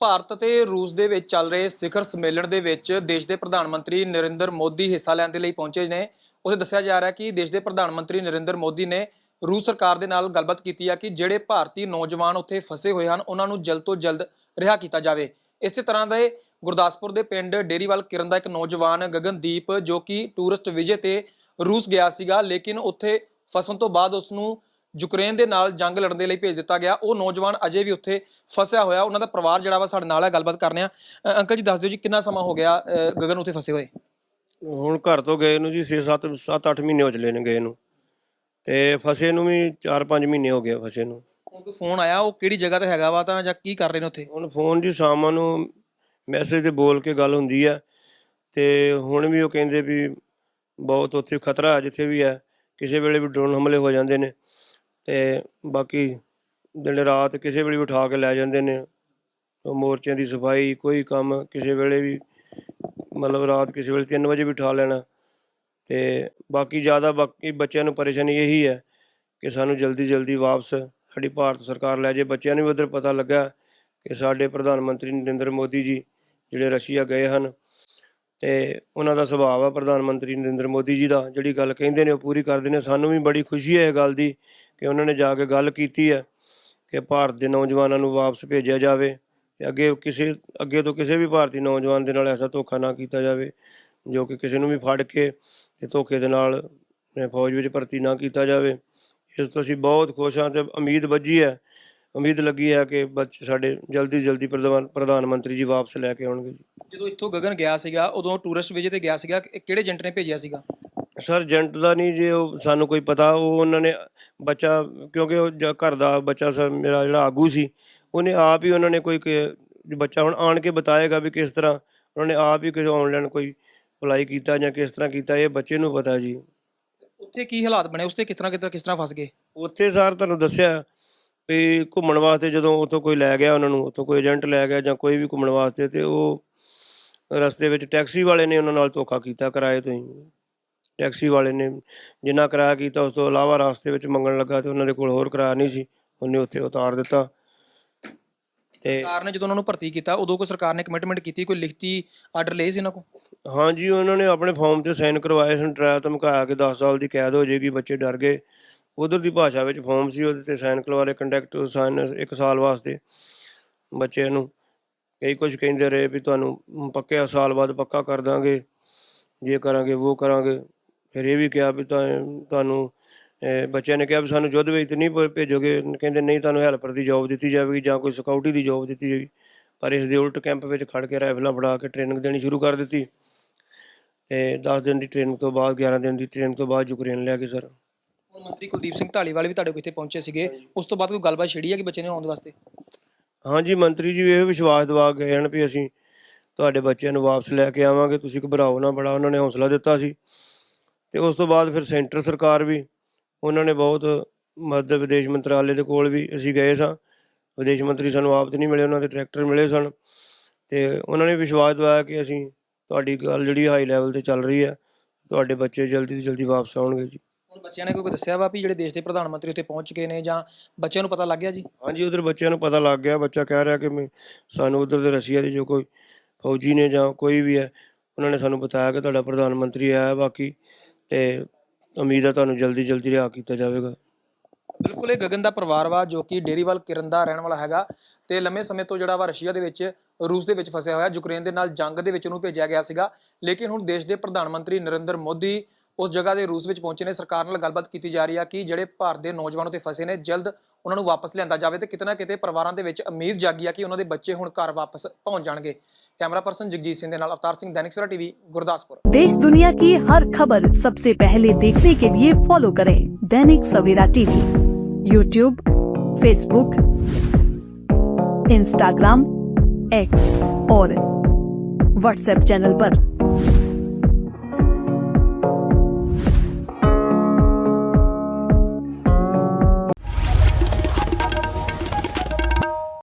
ਭਾਰਤ ਅਤੇ ਰੂਸ ਦੇ ਵਿੱਚ ਚੱਲ ਰਹੇ ਸਿਖਰ ਸੰਮੇਲਨ ਦੇ ਵਿੱਚ ਦੇਸ਼ ਦੇ ਪ੍ਰਧਾਨ ਮੰਤਰੀ ਨਰਿੰਦਰ ਮੋਦੀ ਹਿੱਸਾ ਲੈਣ ਦੇ ਲਈ ਪਹੁੰਚੇ ਨੇ। ਉਸੇ ਦੱਸਿਆ ਜਾ ਰਿਹਾ ਕਿ ਦੇਸ਼ ਦੇ ਪ੍ਰਧਾਨ ਮੰਤਰੀ ਨਰਿੰਦਰ ਮੋਦੀ ਨੇ ਰੂਸ ਸਰਕਾਰ ਦੇ ਨਾਲ ਗੱਲਬਾਤ ਕੀਤੀ ਹੈ ਕਿ ਜਿਹੜੇ ਭਾਰਤੀ ਨੌਜਵਾਨ ਉੱਥੇ ਫਸੇ ਹੋਏ ਹਨ, ਉਹਨਾਂ ਨੂੰ ਜਲਦ ਤੋਂ ਜਲਦ ਰਿਹਾ ਕੀਤਾ ਜਾਵੇ। ਇਸੇ ਤਰ੍ਹਾਂ ਦੇ ਗੁਰਦਾਸਪੁਰ ਦੇ ਪਿੰਡ ਡੇਰੀਵਾਲ ਕਿਰਨ ਦਾ ਇੱਕ ਨੌਜਵਾਨ ਗਗਨਦੀਪ ਜੋ ਕਿ ਟੂਰਿਸਟ ਵਿਜੇ ਤੇ ਰੂਸ ਗਿਆ ਸੀਗਾ, ਲੇਕਿਨ ਉੱਥੇ ਫਸਣ ਤੋਂ ਬਾਅਦ ਉਸ ਨੂੰ ਯੂਕਰੇਨ ਦੇ ਨਾਲ ਜੰਗ ਲੜਨ ਦੇ ਲਈ ਭੇਜ ਦਿੱਤਾ ਗਿਆ। ਉਹ ਨੌਜਵਾਨ ਅਜੇ ਵੀ ਉੱਥੇ ਫਸਿਆ ਹੋਇਆ ਉਹਨਾਂ ਦਾ ਪਰਿਵਾਰ ਜਿਹੜਾ ਵਾ ਸਾਡੇ ਨਾਲ ਹੈ ਗੱਲਬਾਤ ਕਰਨੇ ਆ ਅੰਕਲ ਜੀ ਦੱਸ ਦਿਓ ਜੀ ਕਿੰਨਾ ਸਮਾਂ ਹੋ ਗਿਆ ਗਗਨ ਉੱਥੇ ਫਸੇ ਹੋਏ? ਹੁਣ ਘਰ ਤੋਂ ਗਏ ਨੂੰ ਜੀ 6 7 7 8 ਮਹੀਨੇ ਹੋ ਚਲੇ ਨੇ ਗਏ ਨੂੰ। ਤੇ ਫਸੇ ਨੂੰ ਵੀ 4 5 ਮਹੀਨੇ ਹੋ ਗਏ ਫਸੇ ਨੂੰ। ਕੋਈ ਫੋਨ ਆਇਆ ਉਹ ਕਿਹੜੀ ਜਗ੍ਹਾ ਤੇ ਹੈਗਾ ਵਾ ਤਾਂ ਜਾਂ ਕੀ ਕਰ ਰਹੇ ਨੇ ਉੱਥੇ? ਹੁਣ ਫੋਨ ਜੀ ਸ਼ਾਮਾਂ ਨੂੰ ਮੈਸੇਜ ਤੇ ਬੋਲ ਕੇ ਗੱਲ ਹੁੰਦੀ ਆ। ਤੇ ਹੁਣ ਵੀ ਉਹ ਕਹਿੰਦੇ ਵੀ ਬਹੁਤ ਉੱਥੇ ਖਤਰਾ ਜਿੱਥੇ ਵੀ ਹੈ ਕਿਸੇ ਵੇਲੇ ਵੀ ਡਰੋਨ ਹਮਲੇ ਹੋ ਜਾਂਦੇ ਨੇ। ਤੇ ਬਾਕੀ ਦਿਨ ਰਾਤ ਕਿਸੇ ਵੇਲੇ ਵੀ ਉਠਾ ਕੇ ਲੈ ਜਾਂਦੇ ਨੇ। ਮੋਰਚਿਆਂ ਦੀ ਸਫ਼ਾਈ ਕੋਈ ਕੰਮ ਕਿਸੇ ਵੇਲੇ ਵੀ, ਮਤਲਬ ਰਾਤ ਕਿਸੇ ਵੇਲੇ 3 ਵਜੇ ਵੀ ਉਠਾ ਲੈਣਾ। ਤੇ ਬਾਕੀ ਜ਼ਿਆਦਾ ਬਾਕੀ ਬੱਚਿਆਂ ਨੂੰ ਪਰੇਸ਼ਾਨੀ ਇਹੀ ਹੈ ਕਿ ਸਾਨੂੰ ਜਲਦੀ ਜਲਦੀ ਵਾਪਸ ਸਾਡੀ ਭਾਰਤ ਸਰਕਾਰ ਲੈ ਜੇ। ਬੱਚਿਆਂ ਨੂੰ ਵੀ ਉਧਰ ਪਤਾ ਲੱਗਾ ਕਿ ਸਾਡੇ ਪ੍ਰਧਾਨ ਮੰਤਰੀ ਨਰਿੰਦਰ ਮੋਦੀ ਜੀ ਜਿਹੜੇ ਰਸ਼ੀਆ ਗਏ ਹਨ ਤੇ ਉਹਨਾਂ ਦਾ ਸੁਭਾਅ ਆ ਪ੍ਰਧਾਨ ਮੰਤਰੀ ਨਰਿੰਦਰ ਮੋਦੀ ਜੀ ਦਾ। ਜਿਹੜੀ ਗੱਲ ਕਹਿੰਦੇ ਨੇ ਉਹ ਪੂਰੀ ਕਰਦੇ ਨੇ। ਸਾਨੂੰ ਵੀ ਬੜੀ ਖੁਸ਼ੀ ਹੈ ਇਹ ਗੱਲ ਦੀ ਕਿ ਉਹਨਾਂ ਨੇ ਜਾ ਕੇ ਗੱਲ ਕੀਤੀ ਹੈ ਕਿ ਭਾਰਤ ਦੇ ਨੌਜਵਾਨਾਂ ਨੂੰ ਵਾਪਸ ਭੇਜਿਆ ਜਾਵੇ ਤੇ ਅੱਗੇ ਕਿਸੇ, ਅੱਗੇ ਤੋਂ ਕਿਸੇ ਵੀ ਭਾਰਤੀ ਨੌਜਵਾਨ ਦੇ ਨਾਲ ਐਸਾ ਧੋਖਾ ਨਾ ਕੀਤਾ ਜਾਵੇ, ਜੋ ਕਿ ਕਿਸੇ ਨੂੰ ਵੀ ਫੜ ਕੇ ਤੇ ਧੋਖੇ ਦੇ ਨਾਲ ਫੌਜ ਵਿੱਚ ਭਰਤੀ ਨਾ ਕੀਤਾ ਜਾਵੇ। ਇਸ ਤੋਂ ਅਸੀਂ ਬਹੁਤ ਖੁਸ਼ ਹਾਂ ਤੇ ਉਮੀਦ ਵੱਜੀ ਹੈ, ਉਮੀਦ ਲੱਗੀ ਹੈ ਕਿ ਬੱਚੇ ਸਾਡੇ ਜਲਦੀ ਜਲਦੀ ਪ੍ਰਧਾਨ ਪ੍ਰਧਾਨ ਮੰਤਰੀ ਜੀ ਵਾਪਸ ਲੈ ਕੇ ਆਉਣਗੇ ਜੀ। ਜਦੋਂ ਇੱਥੋਂ ਗਗਨ ਗਿਆ ਸੀਗਾ, ਉਦੋਂ ਟੂਰਿਸਟ ਵਿਜੇ ਤੇ ਗਿਆ ਸੀਗਾ ਕਿਹੜੇ ਏਜੰਟ ਨੇ ਭੇਜਿਆ ਸੀਗਾ? ਸਰ ਏਜੰਟ ਦਾ ਨਹੀਂ ਜੇ ਉਹ ਸਾਨੂੰ ਕੋਈ ਪਤਾ ਉਹ ਉਹਨਾਂ ਨੇ ਬੱਚਾ ਕਿਉਂਕਿ ਉਹ ਜ- ਘਰ ਦਾ ਬੱਚਾ ਸਰ ਮੇਰਾ ਜਿਹੜਾ ਆਗੂ ਸੀ ਉਹਨੇ ਆਪ ਹੀ ਉਹਨਾਂ ਨੇ ਕੋਈ ਕਿ- ਬੱਚਾ ਹੁਣ ਆਣ ਕੇ ਬਤਾਏਗਾ ਵੀ ਕਿਸ ਤਰ੍ਹਾਂ ਉਹਨਾਂ ਨੇ ਆਪ ਹੀ ਕੋਈ ਆਨਲਾਈਨ ਕੋਈ ਅਪਲਾਈ ਕੀਤਾ ਜਾਂ ਕਿਸ ਤਰ੍ਹਾਂ ਕੀਤਾ ਇਹ ਬੱਚੇ ਨੂੰ ਪਤਾ ਜੀ। ਉੱਥੇ ਕੀ ਹਾਲਾਤ ਬਣੇ? ਤੇ ਕਿਸ ਤਰ੍ਹਾਂ ਕਿਸ ਤਰ੍ਹਾਂ ਕਿਸ ਤਰ੍ਹਾਂ ਫਸ ਗਏ? ਉੱਥੇ ਸਰ ਤੁਹਾਨੂੰ ਦੱਸਿਆ ਵੀ ਘੁੰਮਣ ਵਾਸਤੇ ਜਦੋਂ ਉੱਥੋਂ ਕੋਈ ਲੈ ਗਿਆ ਉਹਨਾਂ ਨੂੰ ਉੱਥੋਂ ਕੋਈ ਏਜੰਟ ਲੈ ਗਿਆ ਜਾਂ ਕੋਈ ਵੀ ਘੁੰਮਣ ਵਾਸਤੇ ਤੇ ਉਹ ਰਸਤੇ ਵਿੱਚ ਟੈਕਸੀ ਵਾਲੇ ਨੇ ਉਹਨਾਂ ਨਾਲ ਧੋਖਾ ਕੀਤਾ ਕਿਰਾਏ ਤੋਂ ਹੀ। ਟੈਕਸੀ ਵਾਲੇ ਨੇ ਜਿੰਨਾ ਕਿਰਾਇਆ ਕੀਤਾ ਉਸ ਤੋਂ ਇਲਾਵਾ ਰਸਤੇ ਵਿੱਚ ਮੰਗਣ ਲੱਗਾ ਤੇ ਉਹਨਾਂ ਦੇ ਕੋਲ ਹੋਰ ਕਿਰਾਇਆ ਨਹੀਂ ਸੀ ਉਹਨੇ ਉੱਥੇ ਉਤਾਰ ਦਿੱਤਾ। ਤੇ ਸਰਕਾਰ ਨੇ ਜਦੋਂ ਉਹਨਾਂ ਨੂੰ ਭਰਤੀ ਕੀਤਾ ਉਦੋਂ ਕੋਈ ਸਰਕਾਰ ਨੇ ਕਮਿਟਮੈਂਟ ਕੀਤੀ ਕੋਈ ਲਿਖਤੀ ਆਰਡਰ ਲਏ ਸੀ ਉਹਨਾਂ ਕੋਲ? ਹਾਂਜੀ ਉਹਨਾਂ ਨੇ ਆਪਣੇ ਫਾਰਮ ਤੇ ਸਾਈਨ ਕਰਵਾਏ ਸਨ ਡਰਾਇਆ ਧਮਕਾਇਆ ਕਿ 10 ਸਾਲ ਦੀ ਕੈਦ ਹੋ ਜਾਏਗੀ ਬੱਚੇ ਡਰ ਗਏ। ਉਧਰ ਦੀ ਭਾਸ਼ਾ ਵਿੱਚ ਫਾਰਮ ਸੀ ਉਹਦੇ ਤੇ ਸਾਈਨ ਕਰਵਾਲੇ ਕੰਡਕਟ ਸਾਈਨ ਇੱਕ ਸਾਲ ਵਾਸਤੇ ਬੱਚਿਆਂ ਨੂੰ। ਕਈ ਕੁਝ ਕਹਿੰਦੇ ਰਹੇ ਵੀ ਤੁਹਾਨੂੰ ਪੱਕੇ ਸਾਲ ਬਾਅਦ ਪੱਕਾ ਕਰ ਦਾਂਗੇ ਜੇ ਕਰਾਂਗੇ ਉਹ ਕਰਾਂਗੇ। ਫਿਰ ਇਹ ਵੀ ਕਿਹਾ ਵੀ ਤੁਹਾ- ਤੁਹਾਨੂੰ ਬੱਚਿਆਂ ਨੇ ਕਿਹਾ ਵੀ ਸਾਨੂੰ ਯੁੱਧ ਵਿੱਚ ਨਹੀਂ ਭੇਜੋਗੇ। ਕਹਿੰਦੇ ਨਹੀਂ ਤੁਹਾਨੂੰ ਹੈਲਪਰ ਦੀ ਜੌਬ ਦਿੱਤੀ ਜਾਵੇਗੀ ਜਾਂ ਕੋਈ ਸਿਕਿਉਰਿਟੀ ਦੀ ਜੌਬ ਦਿੱਤੀ ਜਾਵੇਗੀ। ਪਰ ਇਸ ਦੇ ਉਲਟ ਕੈਂਪ ਵਿੱਚ ਖੜ ਕੇ ਰਾਈਫਲਾਂ ਫੜਾ ਕੇ ਟ੍ਰੇਨਿੰਗ ਦੇਣੀ ਸ਼ੁਰੂ ਕਰ ਦਿੱਤੀ। ਤੇ 10 ਦਿਨ ਦੀ ਟ੍ਰੇਨਿੰਗ ਤੋਂ ਬਾਅਦ 11 ਦਿਨ ਦੀ ਟ੍ਰੇਨਿੰਗ ਤੋਂ ਬਾਅਦ ਯੂਕਰੇਨ ਲਿਆ ਕੇ ਸਰ ਮੰਤਰੀ ਕੁਲਦੀਪ ਸਿੰਘ ਢਾਲੀਵਾਲ ਵੀ ਤੁਹਾਡੇ ਕੋਲ ਇੱਥੇ ਪਹੁੰਚੇ ਸੀਗੇ। ਉਸ ਤੋਂ ਬਾਅਦ ਕੋਈ ਗੱਲਬਾਤ ਛਿੜੀ ਹੈ ਕਿ ਬੱਚੇ ਨੇ ਆਉਣ ਦੇ ਵਾਸਤੇ? ਹਾਂਜੀ ਮੰਤਰੀ ਜੀ ਇਹ ਵਿਸ਼ਵਾਸ ਦਿਵਾ ਗਏ ਹਨ ਵੀ ਅਸੀਂ ਤੁਹਾਡੇ ਬੱਚਿਆਂ ਨੂੰ ਵਾਪਸ ਲੈ ਕੇ ਆਵਾਂਗੇ। ਤੁਸੀਂ ਘਬਰਾਓ ਨਾ ਬੜਾ ਉਹਨਾਂ ਨੇ ਹੌਸਲਾ ਦਿੱਤਾ ਸੀ। ਤੇ ਉਸ ਤੋਂ ਬਾਅਦ ਫਿਰ ਸੈਂਟਰ ਸਰਕਾਰ ਵੀ ਉਹਨਾਂ ਨੇ ਬਹੁਤ ਮਦਦ ਵਿਦੇਸ਼ ਮੰਤਰਾਲੇ ਦੇ ਕੋਲ ਵੀ ਅਸੀਂ ਗਏ ਸਾਂ। ਵਿਦੇਸ਼ ਮੰਤਰੀ ਸਾਨੂੰ ਆਪ ਤੇ ਨਹੀਂ ਮਿਲੇ ਉਹਨਾਂ ਦੇ ਡਾਇਰੈਕਟਰ ਮਿਲੇ ਸਨ। ਤੇ ਉਹਨਾਂ ਨੇ ਵਿਸ਼ਵਾਸ ਦਿਵਾਇਆ ਕਿ ਅਸੀਂ ਤੁਹਾਡੀ ਗੱਲ ਜਿਹੜੀ ਹਾਈ ਲੈਵਲ ਤੇ ਚੱਲ ਰਹੀ ਹੈ ਤੁਹਾਡੇ ਬੱਚੇ ਜਲਦੀ ਤੋਂ ਜਲਦੀ ਵਾਪਸ ਆਉਣਗੇ ਜੀ। ਹੁਣ ਬੱਚਿਆਂ ਨੇ ਕੋਈ ਦੱਸਿਆ ਵਾ ਵੀ ਜਿਹੜੇ ਦੇਸ਼ ਦੇ ਪ੍ਰਧਾਨ ਮੰਤਰੀ ਉੱਥੇ ਪਹੁੰਚ ਗਏ ਨੇ ਜਾਂ ਬੱਚਿਆਂ ਨੂੰ ਪਤਾ ਲੱਗ ਗਿਆ ਜੀ? ਹਾਂਜੀ ਉਧਰ ਬੱਚਿਆਂ ਨੂੰ ਪਤਾ ਲੱਗ ਗਿਆ। ਬੱਚਾ ਕਹਿ ਰਿਹਾ ਕਿ ਸਾਨੂੰ ਉਧਰ ਦੇ ਰਸ਼ੀਆ ਦੇ ਜੋ ਕੋਈ ਫੌਜੀ ਨੇ ਜਾਂ ਕੋਈ ਵੀ ਹੈ ਉਹਨਾਂ ਨੇ ਸਾਨੂੰ ਬਤਾਇਆ ਕਿ ਤੁਹਾਡਾ ਪ੍ਰਧਾਨ ਮੰਤਰੀ ਆਇਆ ਬਾਕੀ ਤੇ ਉਮੀਦ ਹੈ ਤੁਹਾਨੂੰ ਜਲਦੀ ਜਲਦੀ ਰਿਹਾ ਕੀਤਾ ਜਾਵੇਗਾ। ਬਿਲਕੁਲ, ਇਹ ਗਗਨ ਦਾ ਪਰਿਵਾਰ ਵਾ ਜੋ ਕਿ ਡੇਰੀਵਾਲ ਕਿਰਨ ਦਾ ਰਹਿਣ ਵਾਲਾ ਹੈਗਾ ਤੇ ਲੰਮੇ ਸਮੇਂ ਤੋਂ ਜਿਹੜਾ ਵਾ ਰਸ਼ੀਆ ਦੇ ਵਿੱਚ, ਰੂਸ ਦੇ ਵਿੱਚ ਫਸਿਆ ਹੋਇਆ, ਯੂਕਰੇਨ ਦੇ ਨਾਲ ਜੰਗ ਦੇ ਵਿੱਚ ਉਹਨੂੰ ਭੇਜਿਆ ਗਿਆ ਸੀਗਾ। ਲੇਕਿਨ ਹੁਣ ਦੇਸ਼ ਦੇ ਪ੍ਰਧਾਨ ਮੰਤਰੀ ਨਰਿੰਦਰ ਮੋਦੀ ਉਸ ਜਗ੍ਹਾ ਦੇ ਰੂਸ ਵਿੱਚ ਪਹੁੰਚੇ ਨੇ ਸਰਕਾਰ ਨਾਲ ਗੱਲਬਾਤ ਕੀਤੀ ਜਾ ਰਹੀ ਆ ਕਿ ਜਿਹੜੇ ਭਾਰਤ ਦੇ ਨੌਜਵਾਨ ਉੱਥੇ ਫਸੇ ਨੇ ਜਲਦ ਉਹਨਾਂ ਨੂੰ ਵਾਪਸ ਲਿਆਂਦਾ ਜਾਵੇ ਤੇ ਕਿਤੇ ਨਾ ਕਿਤੇ ਪਰਿਵਾਰਾਂ ਦੇ ਵਿੱਚ ਉਮੀਦ ਜਾਗੀ ਆ ਕਿ ਉਹਨਾਂ ਦੇ ਬੱਚੇ ਹੁਣ ਘਰ ਵਾਪਸ ਪਹੁੰਚ ਜਾਣਗੇ ਕੈਮਰਾ ਪਰਸਨ ਜਗਜੀਤ ਸਿੰਘ ਦੇ ਨਾਲ ਅਵਤਾਰ ਸਿੰਘ ਦੈਨਿਕ ਸਵੇਰਾ ਟੀਵੀ ਗੁਰਦਾਸਪੁਰ देश दुनिया की हर खबर सबसे पहले देखने के लिए फॉलो करें Dainik Savera TV YouTube Facebook Instagram X और व्हाट्सएप चैनल पर।